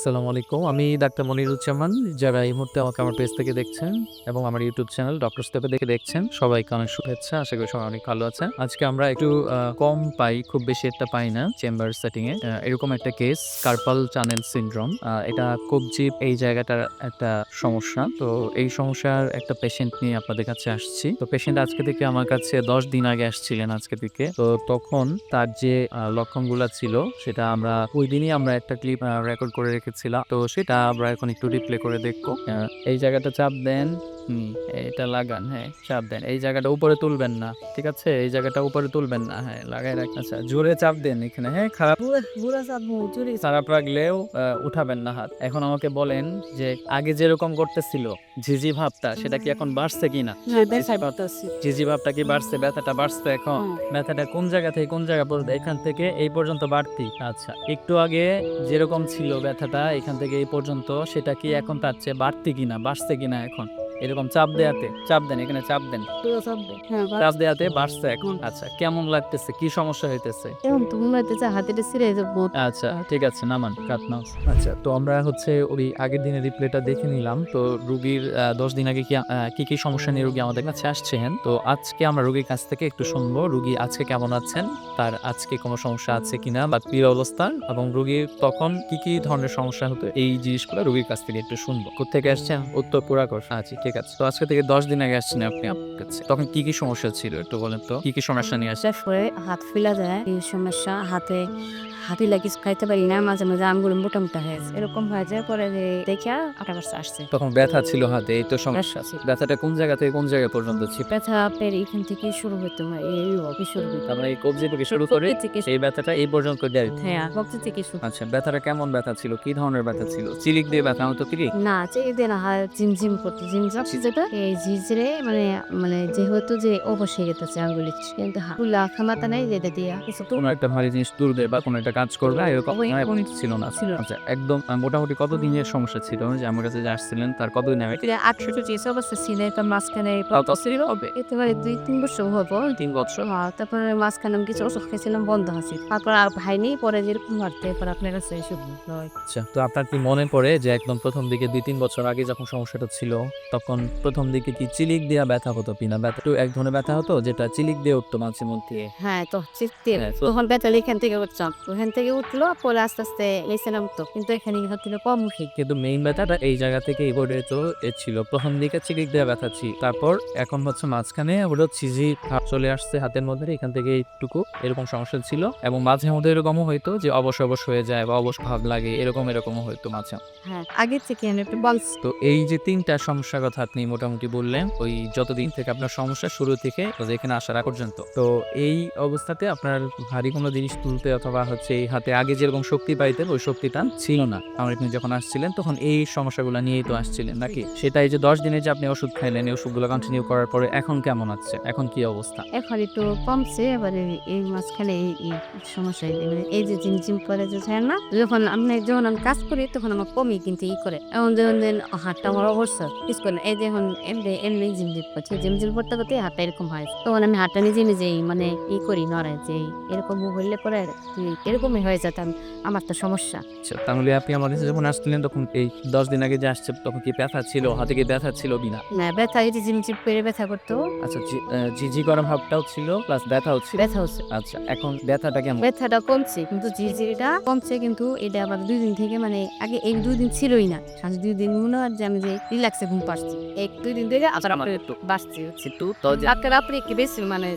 আসসালামু আলাইকুম। আমি ডাক্তার মনিরুজ্জামান, যারা এই মুহূর্তে আমাকে আমার পেজ থেকে দেখছেন এবং আমার ইউটিউব চ্যানেল ডক্টর স্টেপে দেখে দেখছেন, সবাইকে অনেক শুভেচ্ছা। আশা করি সবাই অনেক ভালো আছে আজকে আমরা একটু কম পাই, খুব বেশি একটা পাই না চেম্বার সেটিং এ। এরকম একটা কেস কার্পাল টানেল সিনড্রোম এটা কবজি এই জায়গাটার একটা সমস্যা। তো এই সমস্যার একটা পেশেন্ট নিয়ে আপনাদের কাছে আসছি। তো পেশেন্ট আজকে থেকে আমার কাছে দশ দিন আগে আসছিলেন আজকে থেকে। তো তখন তার যে লক্ষণগুলো ছিল, সেটা আমরা ওই দিনই আমরা একটা ক্লিপ রেকর্ড করে রেখেছিলাম তো সেটা আমরা এখন একটু রিপ্লে করে দেখব। এই জায়গাটা চাপ দেন। এটা লাগান হ্যাঁ চাপ দেন। এই জায়গাটা উপরে তুলবেন না ঠিক আছে? এই জায়গাটা উপরে তুলবেন না হ্যাঁ লাগাই রাখ আচ্ছা জোরে চাপ দেন এখানে হ্যাঁ খারাপ খারাপ লাগলেও উঠাবেন না হাত। এখন আমাকে বলেন যে আগে যেরকম করতেছিল ঝিঝি ভাবটা সেটা কি এখন বাড়ছে কিনা? ঝিঝি ভাবটা কি বাড়ছে? ব্যথাটা বাড়ছে এখন? ব্যথাটা কোন জায়গা থেকে কোন জায়গা পর্যন্ত? এখান থেকে এই পর্যন্ত বাড়তি? আচ্ছা একটু আগে যেরকম ছিল ব্যথাটা এখান থেকে এই পর্যন্ত সেটা কি এখন তার চেয়ে বাড়তি কিনা বাড়ছে কিনা এখন? এরকম চাপ দেয়াতে চাপ দেন এখানে চাপ দেন। হ্যাঁ চাপ দেয়াতে বাড়ছে এখন আচ্ছা কেমন লাগতেছে? কি সমস্যা হইতেছে? এখন তুমি মাইতেছে হাতেটা ছিঁড়ে যাব আচ্ছা ঠিক আছে নামান কাট নাও আচ্ছা তো আমরা হচ্ছে ওই আগের দিনের রিপ্লেটা দেখে নিলাম। তো রুগীর দশ দিন আগে কি কি কি সমস্যা নিয়ে রুগী আমাদের কাছে আসছেন তো আজকে আমরা রুগীর কাছ থেকে একটু শুনব রুগী আজকে কেমন আছেন? তার আজকে কোনো সমস্যা আছে কিনা বা পীর অবস্থা? এবং রুগীর তখন কি কি ধরনের সমস্যা হতো? এই জিনিসগুলো রুগীর কাছ থেকে একটু শুনব। কোথেকে আসছেন? উত্তর পুরাকর আচ্ছা ঠিক আছে। তো আজকে থেকে দশ দিন আগে আসছেন আপনি আপনার কাছে। তখন কি কি সমস্যা ছিল একটু বলেন তো? কি কি সমস্যা নিয়ে আসছেন? তারপরে হাত ফেলা যায় এই সমস্যা? হাতে হাতি লাগি খাইতে পারি না মাঝে মাঝে আমগুলো মোটা মোটা হয়ে যায়। এরকম হয়ে যায় পরে যে দেখে আটা বাচ্চা আসছে। তখন ব্যথা ছিল হাতে এই তো সমস্যা ছিল। ব্যথাটা কোন জায়গা থেকে কোন জায়গা পর্যন্ত ছিল? ব্যথা পেরে এখান থেকে শুরু হতো এই হবে শুরু হতো তারপরে এই কবজি থেকে শুরু করে এই ব্যথাটা এই পর্যন্ত দেয় হ্যাঁ বক্তি থেকে শুরু। আচ্ছা ব্যথাটা কেমন ব্যথা ছিল? কি ধরনের ব্যথা ছিল? চিলিক দিয়ে ব্যথা হতো কি? না চেয়ে দিয়ে না হয় ঝিমঝিম করতে ঝিমঝাম যেটা এই ঝিঝিরে মানে মানে যেহেতু যে অবশ্যই গেতেছে আঙ্গুলি কিন্তু খামাতা নাই যেটা দিয়া কিছু কোনো একটা ভারী জিনিস তুলবে বা কোনো একটা কাজ করবে এরকম ছিল না। ছিল আচ্ছা একদম মোটামুটি কত দিনের সমস্যা ছিল যে আমার কাছে যে আসছিলেন তার আগে? আটশো অবস্থা সিনে তার মাঝখানে ছিল। হবে। এতে পারে দুই তিন বছর হব। তিন বছর। হ্যাঁ, তারপরে মাঝখানে আমি কিছু ওষুধ খেয়েছিলাম বন্ধ আছে তারপর আর ভাই নেই পরে যেরকম মারতে এরপর আপনার কাছে এসে আচ্ছা তো আপনার কি মনে পড়ে যে একদম প্রথম দিকে দুই তিন বছর আগে যখন সমস্যাটা ছিল তখন প্রথম দিকে কি চিলিক দেওয়া ব্যথা হতো কিনা? ব্যথা একটু এক ধরনের ব্যথা হতো যেটা চিলিক দিয়ে উঠতো মাঝে মধ্যে। হ্যাঁ তো চিত্তে হ্যাঁ, তখন বেতাল এখান থেকে উঠতাম ওখান থেকে উঠল পরে আস্তে আস্তে এসে নামতো কিন্তু এখানে হচ্ছিল কম। মুখে কিন্তু মেইন ব্যথাটা এই জায়গা থেকে বোর্ডে তো এ ছিল। প্রথম দিকে চিকিক দেওয়া ব্যথা ছিল তারপর এখন হচ্ছে মাঝখানে চিজি ভাব চলে আসছে হাতের মধ্যে এখান থেকে এইটুকু এরকম সমস্যা ছিল। এবং মাঝে মধ্যে এরকমও হয়তো যে অবশ অবশ হয়ে যায় বা অবশ ভাব লাগে এরকম এরকমও হইতো মাঝে। হ্যাঁ আগে থেকে আমি একটু বলছি। তো এই যে তিনটা সমস্যার কথা আপনি মোটামুটি বললেন, ওই যতদিন থেকে আপনার সমস্যা শুরু থেকে এখানে আসার আগ পর্যন্ত। তো এই অবস্থাতে আপনার ভারী কোনো জিনিস তুলতে অথবা হচ্ছে এই হাতে আগে যেরকম শক্তি পাইতেন, ওই শক্তিটা ছিল না। আমার আপনি যখন আসছিলেন, তখন এই সমস্যাগুলো নিয়েই তো আসছিলেন নাকি? সেটা এই যে দশ দিনে যে আপনি ওষুধ খাইলেন, এই ওষুধগুলো কন্টিনিউ করার পরে এখন কেমন আছে? এখন কি অবস্থা? এখন একটু কমছে, এবারে এই মাঝখানে এই সমস্যা এই- যে জিমজিম করে যে যায় না, যখন আমি যখন আমি কাজ করি, তখন আমার কমই কিন্তু ই করে। এমন যখন হাতটা আমার অবস্থা কিছু। এই যে এখন এমনি এমনি জিমজিম করছে জিমজিম করতে করতে হাতটা এরকম হয়। তখন আমি হাতটা নিজে নিজেই মানে ই করি নড়াই যে এরকম হইলে পরে এরকমই হয়ে যেতাম আমার তো সমস্যা। আচ্ছা তাহলে আপনি আমার কাছে যখন আসছিলেন তখন এই দশ দিন আগে যে আসছে তখন কি ব্যথা ছিল? হাতে কি ব্যথা ছিল কিনা? না ব্যথা এই যে জিমজিম করে ব্যথা করতো। আচ্ছা ঝিঝি করা ভাবটাও ছিল প্লাস ব্যথাও ছিল? ব্যথা হচ্ছে আচ্ছা এখন ব্যথাটা কেমন? ব্যথাটা কমছে কিন্তু জিজিটা কমছে কিন্তু এটা আবার দুই দিন থেকে মানে আগে এই দুই দিন ছিলই না। আজ দুই দিন মনে হয় যে আমি যে রিল্যাক্সে ঘুম পাচ্ছি। এই দুই দিন থেকে আবার আমার একটু। একটু তো ডাক্তার আপনি একটু বেশি মানে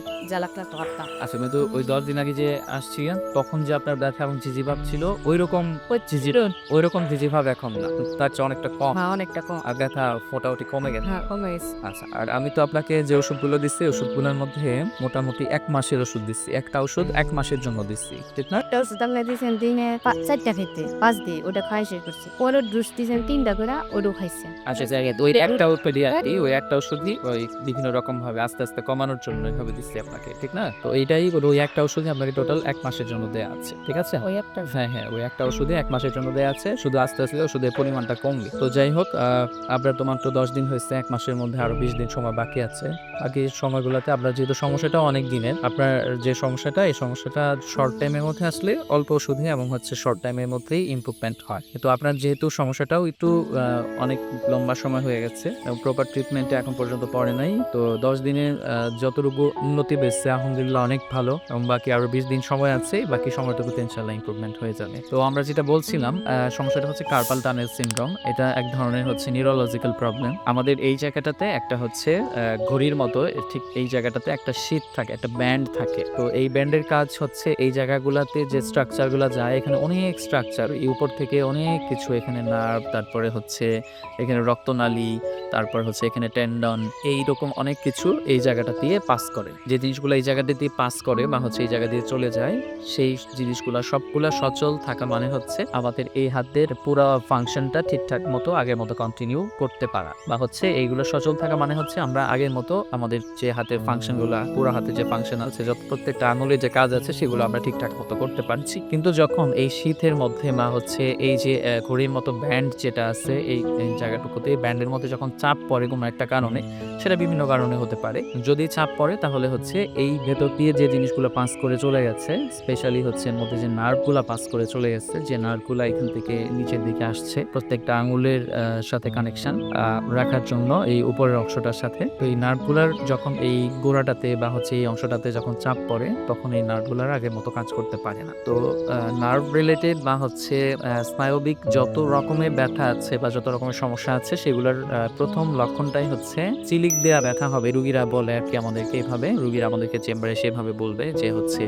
তো আচ্ছা ওই দশ দিন আগে যে আসছিলেন তখন যে আপনার ব্যথা এবং ঝিঝি ভাব ছিল ওই রকম ঝিঝি ওই রকম ঝিঝি ভাব এখন না। তার চেয়ে অনেকটা কম। হ্যাঁ অনেকটা কম। আর ব্যথা মোটামুটি কমে গেছে। হ্যাঁ কমে গেছে। আচ্ছা আর আমি তো আপনাকে যে ওষুধগুলো দিচ্ছি ওষুধগুলোর মধ্যে মোটামুটি এক মাসের ওষুধ দিচ্ছি। একটা ওষুধ এক মাসের জন্য দিচ্ছি। ঠিক না? একটা ওষুধ আপনি দিয়েছেন দিনে চারটা খেতে পাঁচ দিয়ে ওটা খাই শেষ করছে। পরে ডোজ দিয়েছেন তিনটা করে ওটাও খাইছে। আচ্ছা ওই একটা একটা ওষুধই ওই একটা ওষুধই ওই বিভিন্ন রকম ভাবে আস্তে আস্তে কমানোর জন্য এভাবে দিচ্ছি আপনাকে ঠিক না? তো এইটাই ওই একটা ওষুধই আপনাকে টোটাল এক মাসের জন্য দেয়া আছে ঠিক আছে? ওই একটা হ্যাঁ হ্যাঁ ওই একটা ওষুধে এক মাসের জন্য দেয়া আছে শুধু আস্তে আস্তে ওষুধের পরিমাণটা কমবে। তো যাই হোক আপনার তো মাত্র দশ দিন হয়েছে এক মাসের মধ্যে আরও বিশ দিন সময় বাকি আছে। বাকি সময়গুলোতে আপনার যেহেতু সমস্যাটা অনেক দিনের আপনার যে সমস্যাটা এই সমস্যাটা শর্ট টাইমের মধ্যে আসলে অল্প ওষুধে এবং হচ্ছে শর্ট টাইমের মধ্যেই ইমপ্রুভমেন্ট হয়। কিন্তু আপনার যেহেতু সমস্যাটাও একটু অনেক লম্বা সময় হয়ে গেছে প্রপার ট্রিটমেন্টে এখন পর্যন্ত পড়ে নাই। তো দশ দিনের যতটুকু উন্নতি বেশছে আলহামদুলিল্লাহ অনেক ভালো। এবং বাকি আরও বিশ দিন সময় আছে, বাকি সময়টুকু ইনশাল্লাহ ইমপ্রুভমেন্ট হয়ে যাবে। তো আমরা যেটা বলছিলাম সমস্যাটা হচ্ছে কার্পাল টানেল সিনড্রোম এটা এক ধরনের হচ্ছে নিউরোলজিক্যাল প্রবলেম আমাদের এই জায়গাটাতে একটা হচ্ছে ঘড়ির মতো ঠিক এই জায়গাটাতে একটা শীত থাকে, একটা ব্যান্ড থাকে। তো এই ব্যান্ডের কাজ হচ্ছে এই জায়গাগুলোতে যে স্ট্রাকচারগুলো যায়, এখানে অনেক স্ট্রাকচার এই উপর থেকে অনেক কিছু, এখানে নার্ভ তারপরে হচ্ছে এখানে রক্তনালী তারপর হচ্ছে এখানে টেন্ডন এই রকম অনেক কিছু এই জায়গাটা দিয়ে পাস করে। যে জিনিসগুলো এই জায়গাটা দিয়ে পাস করে বা হচ্ছে এই জায়গা দিয়ে চলে যায়, সেই জিনিসগুলো সবগুলা সচল থাকা মানে হচ্ছে আমাদের এই হাতের পুরো ফাংশনটা ঠিকঠাক মতো আগের মতো কন্টিনিউ করতে পারা। বা হচ্ছে এইগুলো সচল থাকা মানে হচ্ছে আমরা আগের মতো আমাদের যে হাতের ফাংশনগুলো পুরো হাতে যে ফাংশন আছে, যত প্রত্যেকটা আঙুলে যে কাজ আছে, সেগুলো আমরা ঠিকঠাক মতো করতে পারছি। কিন্তু যখন এই শীতের মধ্যে বা হচ্ছে এই যে ঘড়ির মতো ব্যান্ড যেটা আছে, এই জায়গাটুকুতে ব্যান্ডের মধ্যে যখন চাপ পড়ে কোনো একটা কারণে, সেটা বিভিন্ন কারণে হতে পারে। যদি চাপ পড়ে, তাহলে হচ্ছে এই ভেতর দিয়ে যে জিনিসগুলো পাস করে চলে গেছে স্পেশালি হচ্ছে মধ্যে যে নার্ভগুলো পাস করে চলে গেছে, যে নার্ভগুলো এখান থেকে নিচের দিকে আসছে, প্রত্যেকটা আঙুলের সাথে কানেকশন রাখার জন্য এই উপরের অংশটার সাথে। তো এই নার্ভগুলার যখন এই গোড়াটাতে বা হচ্ছে এই অংশটাতে যখন চাপ পড়ে, তখন এই নার্ভগুলার আগের মতো কাজ করতে পারে না। তো নার্ভ রিলেটেড বা হচ্ছে স্নায়বিক যত রকমের ব্যথা আছে বা যত রকমের সমস্যা আছে, সেগুলোর প্রথম লক্ষণটাই হচ্ছে চিলিক দেয়া ব্যথা হবে। রুগীরা বলে আর কি আমাদেরকে এভাবে, রুগীরা আমাদেরকে চেম্বারে সেভাবে বলবে যে হচ্ছে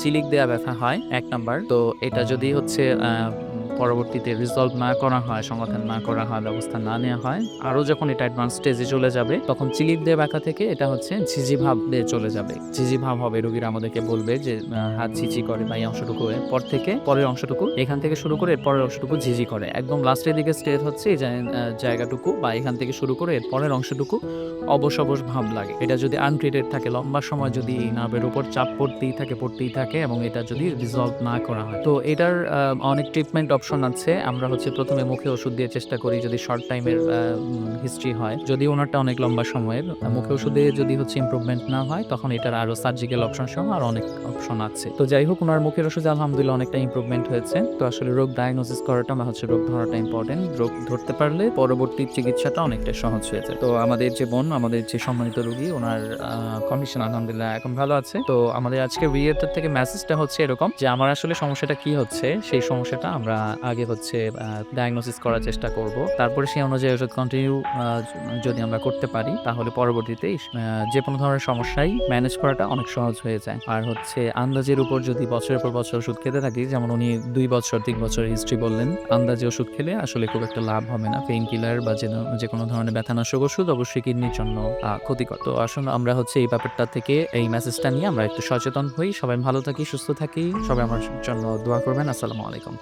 চিলিক দেয়া ব্যথা হয়, এক নাম্বার। তো এটা যদি হচ্ছে পরবর্তীতে রিজলভ না করা হয়, সমাধান না করা হয়, ব্যবস্থা না নেওয়া হয়, আরও যখন এটা অ্যাডভান্স স্টেজে চলে যাবে, তখন চিলিক দেয়া ব্যথা থেকে এটা হচ্ছে ঝিঝি ভাব দিয়ে চলে যাবে। ঝিঝি ভাব হবে, রুগীরা আমাদেরকে বলবে যে হাত ঝিঝি করে বা এই অংশটুকু পর থেকে পরের অংশটুকু, এখান থেকে শুরু করে এর পরের অংশটুকু ঝিঝি করে। একদম লাস্টের দিকে স্টেজ হচ্ছে, এই জায়গাটুকু বা এখান থেকে শুরু করে এর পরের অংশটুকু অবশ অবশ ভাব লাগে। এটা যদি আনট্রিটেড থাকে, লম্বা সময় যদি এই নার্ভের উপর চাপ পড়তেই থাকে পড়তেই থাকে এবং এটা যদি রিজলভ না করা হয়, তো এটার অনেক ট্রিটমেন্ট অপশন আছে। আমরা হচ্ছে প্রথমে মুখে ওষুধ দিয়ে চেষ্টা করি যদি শর্ট টাইমের হিস্ট্রি হয়। যদি ওনারটা অনেক লম্বা সময়ের, মুখে ওষুধে যদি হচ্ছে ইমপ্রুভমেন্ট না হয়, তখন এটার আরও সার্জিক্যাল অপশন সহ আর অনেক অপশন আছে। তো যাই হোক, ওনার মুখের ওষুধে আলহামদুলিল্লাহ অনেকটা ইমপ্রুভমেন্ট হয়েছে। তো আসলে রোগ ডায়াগনোসিস করাটা বা হচ্ছে রোগ ধরাটা ইম্পর্টেন্ট রোগ ধরতে পারলে পরবর্তী চিকিৎসাটা অনেকটা সহজ হয়ে যায়। তো আমাদের যে বোন, আমাদের যে সম্মানিত রোগী, ওনার কন্ডিশন আলহামদুলিল্লাহ এখন ভালো আছে। তো আমাদের আজকে রিয়েটার থেকে মেসেজটা হচ্ছে এরকম যে, আমার আসলে সমস্যাটা কি হচ্ছে? সেই সমস্যাটা আমরা আগে হচ্ছে ডায়াগনোসিস করার চেষ্টা করব। তারপরে সেই অনুযায়ী ওষুধ কন্টিনিউ যদি আমরা করতে পারি, তাহলে পরবর্তীতে যে কোনো ধরনের সমস্যাই ম্যানেজ করাটা অনেক সহজ হয়ে যায়। আর হচ্ছে, আন্দাজের উপর যদি বছরের পর বছর ওষুধ খেতে থাকি, যেমন উনি দুই বছর, তিন বছরের হিস্ট্রি বললেন, আন্দাজে ওষুধ খেলে আসলে খুব একটা লাভ হবে না। পেইন কিলার বা যে কোনো ধরনের ব্যথানাশক ওষুধ অবশ্যই কিডনির জন্য ক্ষতিকর। তো আসুন, আমরা হচ্ছে এই ব্যাপারটা থেকে এই মেসেজটা নিয়ে আমরা একটু সচেতন হই। সবাই ভালো থাকি, সুস্থ থাকি। সবাই আমার জন্য দোয়া করবেন। আসসালামু আলাইকুম।